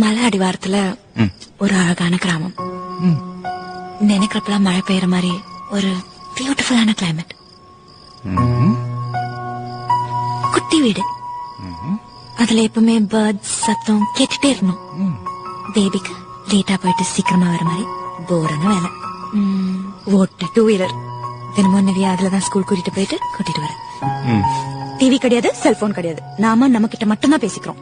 மலை அடிவாரத்துல ஒரு அழகான கிராமம். நினைக்கிறப்பெல்லாம் மழை பெய்யற மாதிரி ஒரு பியூட்டிஃபுல்லான கிளைமேட் குட்டி வீடு. அதுல எப்பவுமே பேர்ட்ஸ் சத்தம் கேட்டுட்டே இருக்கணும் பேபிக்கு லேட்டா போயிட்டு சீக்கிரமா வர மாதிரி போரான வேலை. ஓட்டு டூ வீலர் தினமும் நிறைய அதுலதான் ஸ்கூல் கூட்டிட்டு போயிட்டு கூட்டிட்டு வரேன். டிவி கிடையாது செல்போன் கிடையாது. நாம நம்ம கிட்ட மட்டும்தான் பேசிக்கிறோம்.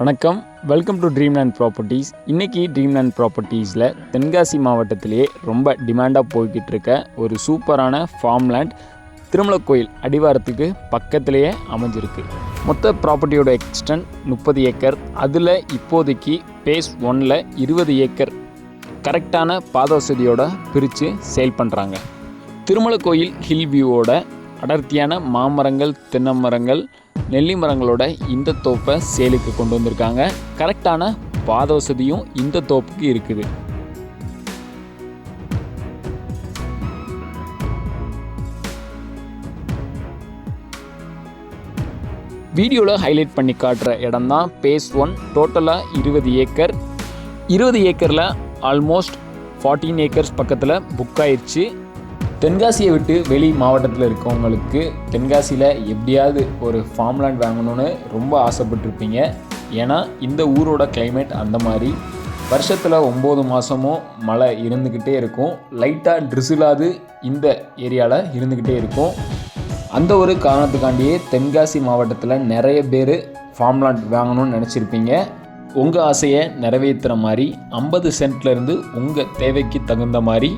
வணக்கம். வெல்கம் டு ட்ரீம்லேண்ட் ப்ராப்பர்ட்டிஸ் இன்றைக்கி ட்ரீம்லேண்ட் ப்ராப்பர்ட்டிஸில் தென்காசி மாவட்டத்திலேயே ரொம்ப டிமாண்டாக போய்கிட்டு இருக்க ஒரு சூப்பரான ஃபார்ம்லேண்ட் திருமலக்கோயில் அடிவாரத்துக்கு பக்கத்திலேயே அமைஞ்சிருக்கு. மொத்த ப்ராப்பர்ட்டியோட எக்ஸ்டென்ட் முப்பது ஏக்கர். அதில் இப்போதைக்கு பேஸ் ஒன்னில் இருபது ஏக்கர். கரெக்டான பாதவசதியோடு பிரித்து சேல் பண்ணுறாங்க திருமலக்கோயில் ஹில் வியூவோட அடர்த்தியான மாமரங்கள் தென்னை மரங்கள் நெல்லி மரங்களோட இந்த தோப்பை சேலுக்கு கொண்டு வந்திருக்காங்க. கரெக்டான பாத வசதியும் இந்த தோப்புக்கு இருக்குது. வீடியோவில் ஹைலைட் பண்ணி காட்டுற இடம் தான் பேஸ் ஒன் டோட்டலாக இருபது ஏக்கர். இருபது ஏக்கரில் ஆல்மோஸ்ட் ஃபார்ட்டீன் ஏக்கர்ஸ் பக்கத்தில் புக் ஆயிடுச்சு தென்காசியை விட்டு வெளி மாவட்டத்தில் இருக்கவங்களுக்கு தென்காசியில் எப்படியாவது ஒரு ஃபார்ம்லேண்ட் வாங்கணும்னு ரொம்ப ஆசைப்பட்டிருப்பீங்க. ஏன்னா இந்த ஊரோட கிளைமேட் அந்த மாதிரி. வருஷத்தில் ஒம்பது மாதமும் மழை இருந்துக்கிட்டே இருக்கும். லைட்டாக ட்ரிசிலாது இந்த ஏரியாவில் இருந்துக்கிட்டே இருக்கும். அந்த ஒரு காரணத்துக்காண்டியே தென்காசி மாவட்டத்தில் நிறைய பேர் ஃபார்ம்லேண்ட் வாங்கணும்னு நினச்சிருப்பீங்க. உங்கள் ஆசையை நிறைவேற்றுற மாதிரி ஐம்பது சென்ட்லேருந்து உங்கள் தேவைக்கு தகுந்த மாதிரி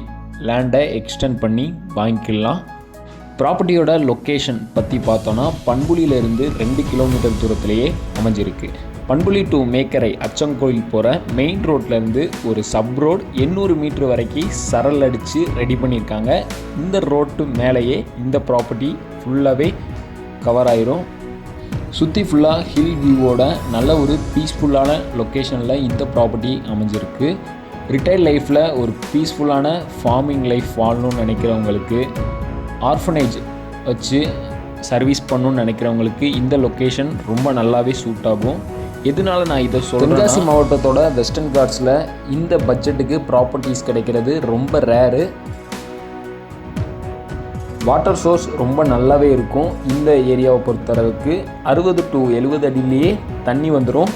லேண்டை எக்ஸ்டெண்ட் பண்ணி வாங்கிக்கலாம். ப்ராப்பர்ட்டியோட லொக்கேஷன் பற்றி பார்த்தோன்னா பண்புலியிலிருந்து ரெண்டு கிலோமீட்டர் தூரத்திலேயே அமைஞ்சிருக்கு. பண்புலி டு மேக்கரை அச்சங்கோயில் போகிற மெயின் ரோட்லேருந்து ஒரு சப் ரோடு எண்ணூறு மீட்ரு வரைக்கும் சரல் அடித்து ரெடி பண்ணியிருக்காங்க. இந்த ரோட்டு மேலேயே இந்த ப்ராப்பர்ட்டி ஃபுல்லாகவே கவர் ஆயிரும். சுற்றி ஃபுல்லாக ஹில் வியூவோட நல்ல ஒரு பீஸ்ஃபுல்லான லொக்கேஷனில் இந்த ப்ராப்பர்ட்டி அமைஞ்சிருக்கு. ரிட்டையர் லைஃப்பில் ஒரு பீஸ்ஃபுல்லான ஃபார்மிங் லைஃப் வாழணும்னு நினைக்கிறவங்களுக்கு ஆர்ஃபனேஜ் வச்சு சர்வீஸ் பண்ணணும்னு நினைக்கிறவங்களுக்கு இந்த லொக்கேஷன் ரொம்ப நல்லாவே சூட் ஆகும். எதனால நான் இதை சொல்கிறேன் தென்காசி மாவட்டத்தோட வெஸ்டர்ன் கார்ட்ஸில் இந்த பட்ஜெட்டுக்கு ப்ராப்பர்ட்டிஸ் கிடைக்கிறது ரொம்ப ரேரு வாட்டர் சோர்ஸ் ரொம்ப நல்லாவே இருக்கும். இந்த ஏரியாவை பொறுத்தளவுக்கு அறுபது டு எழுபது அடியிலேயே தண்ணி வந்துடும்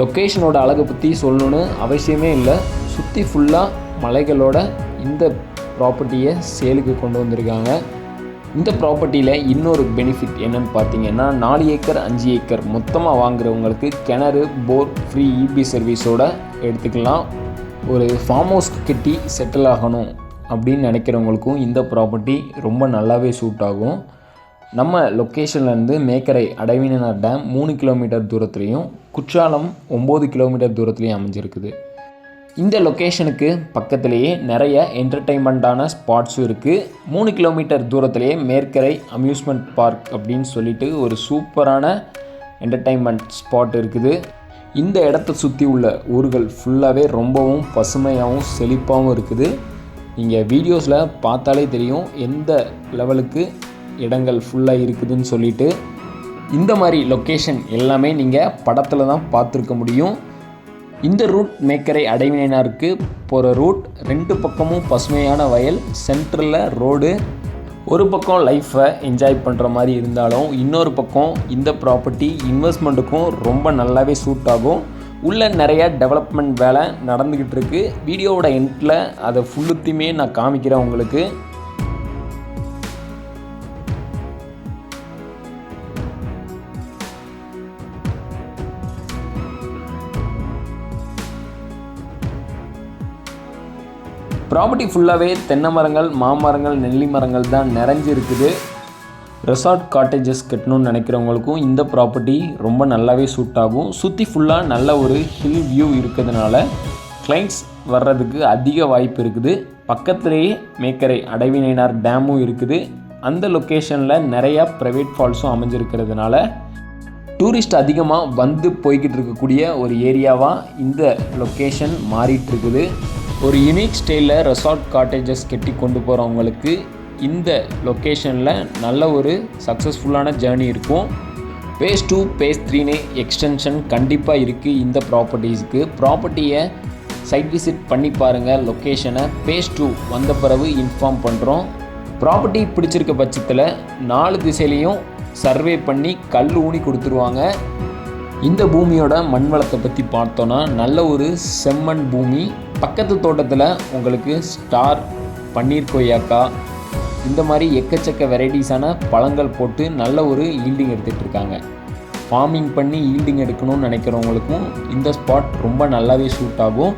லொக்கேஷனோட அழகை பற்றி சொல்லணும்னு அவசியமே இல்லை. சுற்றி ஃபுல்லாக மலைகளோட இந்த ப்ராப்பர்ட்டியை சேலுக்கு கொண்டு வந்திருக்காங்க. இந்த ப்ராப்பர்ட்டியில் இன்னொரு பெனிஃபிட் என்னன்னு பார்த்தீங்கன்னா நாலு ஏக்கர் அஞ்சு ஏக்கர் மொத்தமாக வாங்குறவங்களுக்கு கிணறு போர் ஃப்ரீ இபி சர்வீஸோட எடுத்துக்கலாம். ஒரு ஃபார்ம் ஹவுஸ் கட்டி செட்டில் ஆகணும் அப்படின்னு நினைக்கிறவங்களுக்கும் இந்த ப்ராப்பர்ட்டி ரொம்ப நல்லாவே சூட் ஆகும். நம்ம லொக்கேஷன்லேருந்து மேக்கரை அடைவினார் டேம் மூணு கிலோமீட்டர் தூரத்துலேயும் குற்றாலம் ஒம்பது கிலோமீட்டர் தூரத்துலேயும் அமைஞ்சிருக்குது. இந்த லொக்கேஷனுக்கு பக்கத்திலேயே நிறைய என்டர்டெயின்மெண்ட்டான ஸ்பாட்ஸும் இருக்குது மூணு கிலோமீட்டர் தூரத்திலேயே மேற்கரை அம்யூஸ்மெண்ட் பார்க் அப்படின்னு சொல்லிட்டு ஒரு சூப்பரான என்டர்டெயின்மெண்ட் ஸ்பாட் இருக்குது. இந்த இடத்த சுற்றி உள்ள ஊர்கள் ஃபுல்லாகவே ரொம்பவும் பசுமையாகவும் செழிப்பாகவும் இருக்குது. நீங்கள் வீடியோஸில் பார்த்தாலே தெரியும் எந்த லெவலுக்கு இடங்கள் ஃபுல்லாக இருக்குதுன்னு சொல்லிட்டு. இந்த மாதிரி லொக்கேஷன் எல்லாமே நீங்கள் படத்தில் தான் பார்த்துருக்க முடியும். இந்த ரூட் மேக்கரை அடைவினாருக்கு போகிற ரூட் ரெண்டு பக்கமும் பசுமையான வயல் சென்டரில் ரோடு ஒரு பக்கம் லைஃப்பை என்ஜாய் பண்ணுற மாதிரி இருந்தாலும் இன்னொரு பக்கம் இந்த ப்ராப்பர்ட்டி இன்வெஸ்ட்மெண்ட்டுக்கும் ரொம்ப நல்லாவே சூட் ஆகும். உள்ள நிறைய டெவலப்மெண்ட் வேலை நடந்துக்கிட்டு இருக்குது வீடியோவோட எண்டில் அதை ஃபுல்லுத்தையுமே நான் காமிக்கிறேன் உங்களுக்கு. ப்ராப்பர்ட்டி ஃபுல்லாகவே தென்னை மரங்கள் மாமரங்கள் நெல்லி மரங்கள் தான் நிறைஞ்சு இருக்குது ரெசார்ட் காட்டேஜஸ் கட்டணும்னு நினைக்கிறவங்களுக்கும் இந்த ப்ராப்பர்ட்டி ரொம்ப நல்லாவே சூட் ஆகும். சுற்றி ஃபுல்லாக நல்ல ஒரு ஹில் வியூ இருக்கிறதுனால கிளைண்ட்ஸ் வர்றதுக்கு அதிக வாய்ப்பு இருக்குது. பக்கத்துலேயே மேக்கரை அடைவினைனார் டேமும் இருக்குது. அந்த லொக்கேஷனில் நிறையா ப்ரைவேட் ஃபால்ஸும் அமைஞ்சிருக்கிறதுனால டூரிஸ்ட் அதிகமாக வந்து போய்கிட்டு இருக்கக்கூடிய ஒரு ஏரியாவாக இந்த லொக்கேஷன் மாறிட்டுருக்குது ஒரு யூனிக் ஸ்டைலில் ரெசார்ட் காட்டேஜஸ் கட்டி கொண்டு போகிறவங்களுக்கு இந்த லொக்கேஷனில் நல்ல ஒரு சக்ஸஸ்ஃபுல்லான ஜேர்னி இருக்கும். பேஸ் டூ பேஸ் த்ரீனு எக்ஸ்டென்ஷன் கண்டிப்பாக இருக்குது இந்த ப்ராப்பர்ட்டிஸ்க்கு ப்ராப்பர்ட்டியை சைட் விசிட் பண்ணி பாருங்கள் லொக்கேஷனை பேஸ் டூ வந்த பிறகு இன்ஃபார்ம் பண்ணுறோம் ப்ராப்பர்ட்டி பிடிச்சிருக்க பட்சத்தில் நாலு திசையிலையும் சர்வே பண்ணி கல் ஊனி கொடுத்துருவாங்க. இந்த பூமியோட மண் வளத்தை பற்றி பார்த்தோன்னா நல்ல ஒரு செம்மண் பூமி. பக்கத்து தோட்டத்தில் உங்களுக்கு ஸ்டார் பன்னீர் கொய்யாக்கா இந்த மாதிரி எக்கச்சக்க வெரைட்டிஸான பழங்கள் போட்டு நல்ல ஒரு ஈல்டிங் எடுத்துகிட்டு இருக்காங்க. ஃபார்மிங் பண்ணி ஈல்டிங் எடுக்கணும்னு நினைக்கிறவங்களுக்கும் இந்த ஸ்பாட் ரொம்ப நல்லாவே சூட் ஆகும்.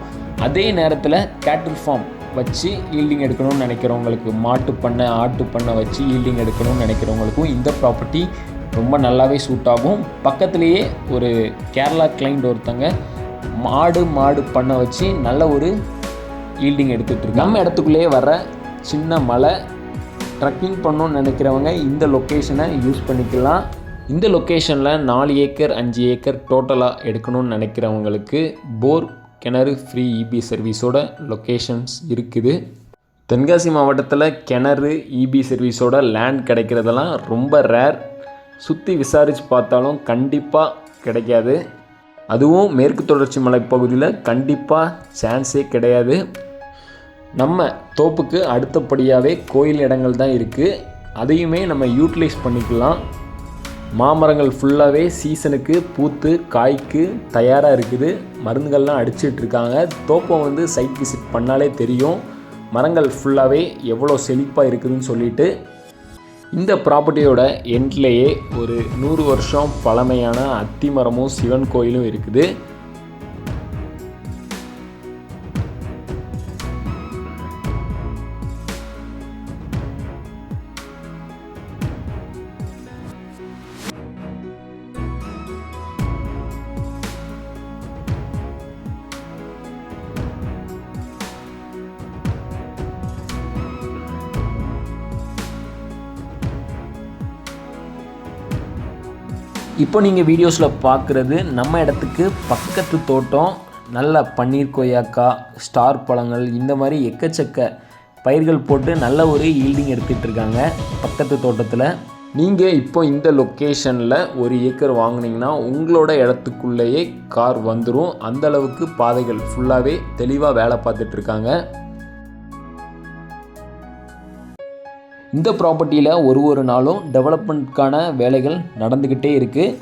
அதே நேரத்தில் கேட்டில் ஃபார்ம் வச்சு ஈல்டிங் எடுக்கணும்னு நினைக்கிறவங்களுக்கு மாட்டு பண்ணை ஆட்டு பண்ணை வச்சு ஈல்டிங் எடுக்கணும்னு நினைக்கிறவங்களுக்கும் இந்த ப்ராப்பர்ட்டி ரொம்ப நல்லாவே சூட் ஆகும். பக்கத்துலேயே ஒரு கேரளா கிளைண்ட் ஒருத்தங்க மாடு மாடு பண்ண வச்சு நல்ல ஒரு ஈல்டிங் எடுத்துகிட்ருக்கு நம்ம இடத்துக்குள்ளேயே வர சின்ன மலை ட்ரக்கிங் பண்ணணும்னு நினைக்கிறவங்க இந்த லொக்கேஷனை யூஸ் பண்ணிக்கலாம். இந்த லொக்கேஷனில் நாலு ஏக்கர் அஞ்சு ஏக்கர் டோட்டலாக எடுக்கணும்னு நினைக்கிறவங்களுக்கு போர் கிணறு ஃப்ரீ இபி சர்வீஸோட லொக்கேஷன்ஸ் இருக்குது. தென்காசி மாவட்டத்தில் கிணறு இபி சர்வீஸோட லேண்ட் கிடைக்கிறதெல்லாம் ரொம்ப ரேர் சுற்றி விசாரித்து பார்த்தாலும் கண்டிப்பாக கிடைக்காது. அதுவும் மேற்கு தொடர்ச்சி மலைப்பகுதியில் கண்டிப்பாக சான்ஸே கிடையாது. நம்ம தோப்புக்கு அடுத்தபடியாகவே கோயில் இடங்கள் தான் இருக்குது அதையுமே நம்ம யூட்டிலைஸ் பண்ணிக்கலாம். மாமரங்கள் ஃபுல்லாகவே சீசனுக்கு பூத்து காய்க்கு தயாராக இருக்குது. மருந்துகள்லாம் அடிச்சிட்ருக்காங்க தோப்பை தோப்பம் வந்து சைட் விசிட் பண்ணாலே தெரியும். மரங்கள் ஃபுல்லாகவே எவ்வளோ செழிப்பாக இருக்குதுன்னு சொல்லிட்டு. இந்த ப்ராப்பர்ட்டியோட எண்ட்லேயே ஒரு நூறு வருஷம் பழமையான அத்திமரமும் சிவன் கோயிலும் இருக்குது. இப்போ நீங்கள் வீடியோஸில் பார்க்குறது நம்ம இடத்துக்கு பக்கத்து தோட்டம் நல்ல பன்னீர் கொய்யாக்கா ஸ்டார் பழங்கள் இந்த மாதிரி எக்கச்சக்க பயிர்கள் போட்டு நல்ல ஒரு ஈல்டிங் எடுத்துகிட்டு இருக்காங்க பக்கத்து தோட்டத்தில். நீங்கள் இப்போ இந்த லொக்கேஷனில் ஒரு ஏக்கர் வாங்கினீங்கன்னா உங்களோட இடத்துக்குள்ளேயே கார் வந்துடும் அந்த அளவுக்கு பாதைகள் ஃபுல்லாகவே தெளிவாக வேலை பார்த்துட்ருக்காங்க இந்த ப்ராப்பர்ட்டியில் ஒரு ஒரு நாளும் டெவலப்மெண்ட்கான வேலைகள் நடந்துக்கிட்டே இருக்குது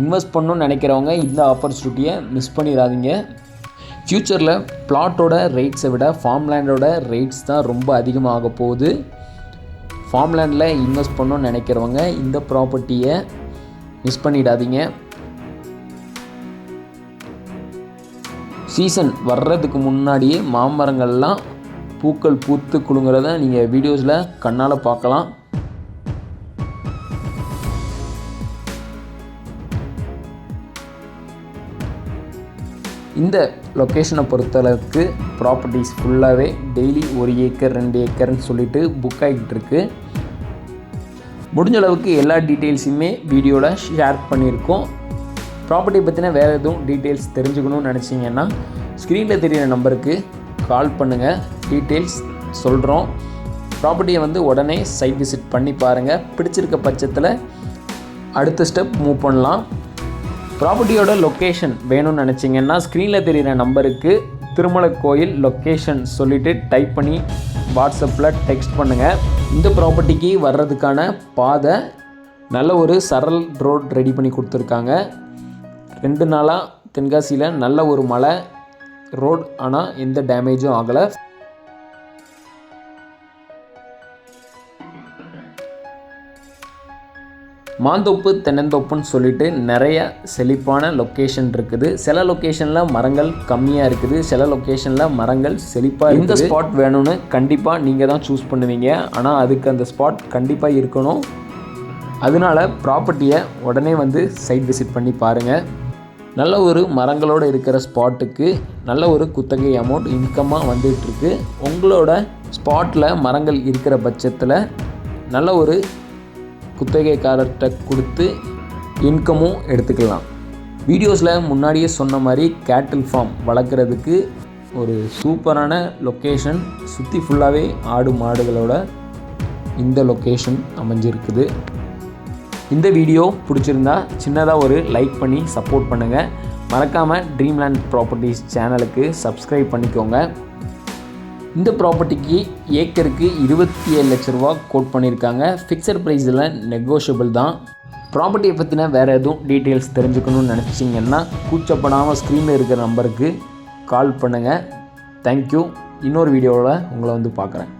இன்வெஸ்ட் பண்ணணும்னு நினைக்கிறவங்க இந்த ஆப்பர்ச்சுனிட்டியை மிஸ் பண்ணிடாதீங்க. ஃப்யூச்சரில் பிளாட்டோட ரேட்ஸை விட ஃபார்ம் லேண்டோட ரேட்ஸ் தான் ரொம்ப அதிகமாக போகுது. ஃபார்ம் லேண்டில் இன்வெஸ்ட் பண்ணணும்னு நினைக்கிறவங்க இந்த ப்ராப்பர்ட்டியை மிஸ் பண்ணிடாதீங்க. சீசன் வர்றதுக்கு முன்னாடியே மாமரங்கள்லாம் பூக்கள் பூத்து குலுங்குறத நீங்கள் வீடியோஸில் கண்ணால் பார்க்கலாம். இந்த லொக்கேஷனை பொறுத்தளவுக்கு ப்ராப்பர்ட்டிஸ் ஃபுல்லாகவே டெய்லி ஒரு ஏக்கர் ரெண்டு ஏக்கர்னு சொல்லிட்டு புக் ஆகிட்டு இருக்கு. முடிஞ்ச அளவுக்கு எல்லா டீட்டெயில்ஸுமே வீடியோவில் ஷேர் பண்ணியிருக்கோம். ப்ராப்பர்ட்டி பற்றின வேறு எதுவும் டீட்டெயில்ஸ் தெரிஞ்சுக்கணும்னு நினச்சிங்கன்னா ஸ்க்ரீனில் தெரியிற நம்பருக்கு கால் பண்ணுங்கள் டீட்டெயில்ஸ் சொல்கிறோம் ப்ராப்பர்ட்டியை வந்து உடனே சைட் விசிட் பண்ணி பாருங்கள் பிடிச்சிருக்க பட்சத்தில் அடுத்த ஸ்டெப் மூவ் பண்ணலாம். ப்ராப்பர்ட்டியோட லொக்கேஷன் வேணும்னு நினச்சிங்கன்னா ஸ்க்ரீனில் தெரியிற நம்பருக்கு திருமலை கோயில் லொக்கேஷன் சொல்லிவிட்டு டைப் பண்ணி வாட்ஸ்அப்பில் டெக்ஸ்ட் பண்ணுங்கள் இந்த ப்ராப்பர்ட்டிக்கு வர்றதுக்கான பாதை நல்ல ஒரு சரல் ரோட் ரெடி பண்ணி கொடுத்துருக்காங்க. ரெண்டு நாளாக தென்காசியில் நல்ல ஒரு மழை ரோட் ஆனால் எந்த டேமேஜும் ஆகலை. மாந்தோப்பு தென்னந்தோப்புன்னு சொல்லிட்டு நிறைய செழிப்பான லொக்கேஷன் இருக்குது. சில லொக்கேஷனில் மரங்கள் கம்மியாக இருக்குது. சில லொக்கேஷனில் மரங்கள் செழிப்பாக இந்த ஸ்பாட் வேணும்னு கண்டிப்பாக நீங்கள் தான் சூஸ் பண்ணுவீங்க. ஆனால் அதுக்கு அந்த ஸ்பாட் கண்டிப்பாக இருக்கணும். அதனால ப்ராப்பர்ட்டியை உடனே வந்து சைட் விசிட் பண்ணி பாருங்கள் நல்ல ஒரு மரங்களோடு இருக்கிற ஸ்பாட்டுக்கு நல்ல ஒரு குத்தகை அமௌண்ட் இன்கமாக வந்துகிட்ருக்கு உங்களோட ஸ்பாட்டில் மரங்கள் இருக்கிற பட்சத்தில் நல்ல ஒரு குத்தகைக்காரர்கிட்ட கொடுத்து இன்கமும் எடுத்துக்கலாம். வீடியோஸில் முன்னாடியே சொன்ன மாதிரி கேட்டில் ஃபார்ம் வளர்க்குறதுக்கு ஒரு சூப்பரான லொக்கேஷன் சுற்றி ஃபுல்லாகவே ஆடு மாடுகளோட இந்த லொக்கேஷன் அமைஞ்சிருக்குது. இந்த வீடியோ பிடிச்சிருந்தா சின்னதாக ஒரு லைக் பண்ணி சப்போர்ட் பண்ணுங்கள் மறக்காமல் ட்ரீம்லேண்ட் ப்ராப்பர்ட்டிஸ் சேனலுக்கு சப்ஸ்கிரைப் பண்ணிக்கோங்க. இந்த ப்ராப்பர்ட்டிக்கு ஏக்கருக்கு இருபத்தி ஏழு லட்ச ரூபா கோட் பண்ணியிருக்காங்க. ஃபிக்ஸட் ப்ரைஸில் நெகோஷியபிள் தான். ப்ராப்பர்ட்டியை பற்றின வேறு எதுவும் டீட்டெயில்ஸ் தெரிஞ்சுக்கணும்னு நினச்சிங்கன்னா கூச்சப்படாமல் ஸ்க்ரீனில் இருக்கிற நம்பருக்கு கால் பண்ணுங்கள் தேங்க்யூ இன்னொரு வீடியோவில் உங்களை வந்து பார்க்குறேன்.